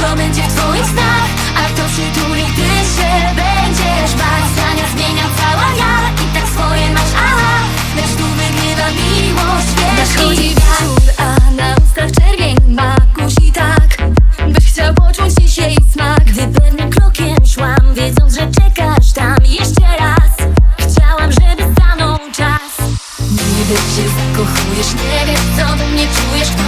to będzie twój znak A kto przytuli, gdy się będziesz bać. Zdania zmienia cała ja i tak swoje masz, aha. Lecz tu wygrywa miłość wielki. Nadchodzi wieczór, a na ustach czerwień ma kusi tak Byś chciał poczuć dzisiaj smak. Gdy pewnym krokiem szłam, wiedząc, że czekasz tam jeszcze raz Chciałam, żeby stanął czas. Niby się zakochujesz, nie wiesz co we mnie czujesz.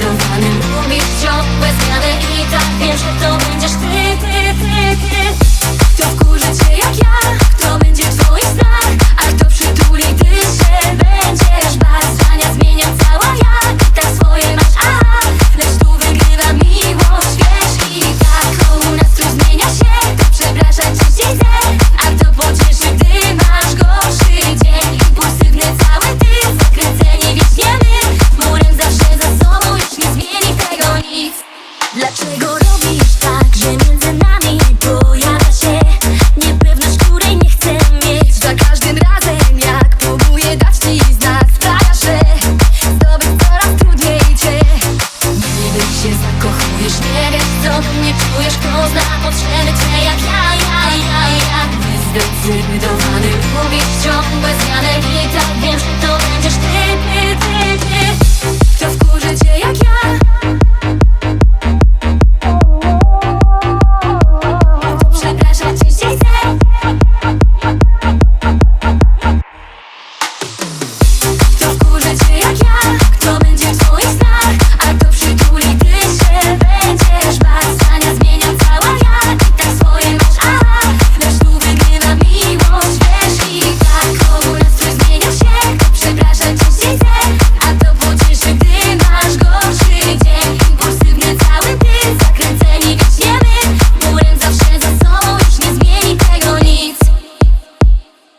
Zdecydowanym mówisz ciąg bez zmiany I tak wiem, że to będziesz ty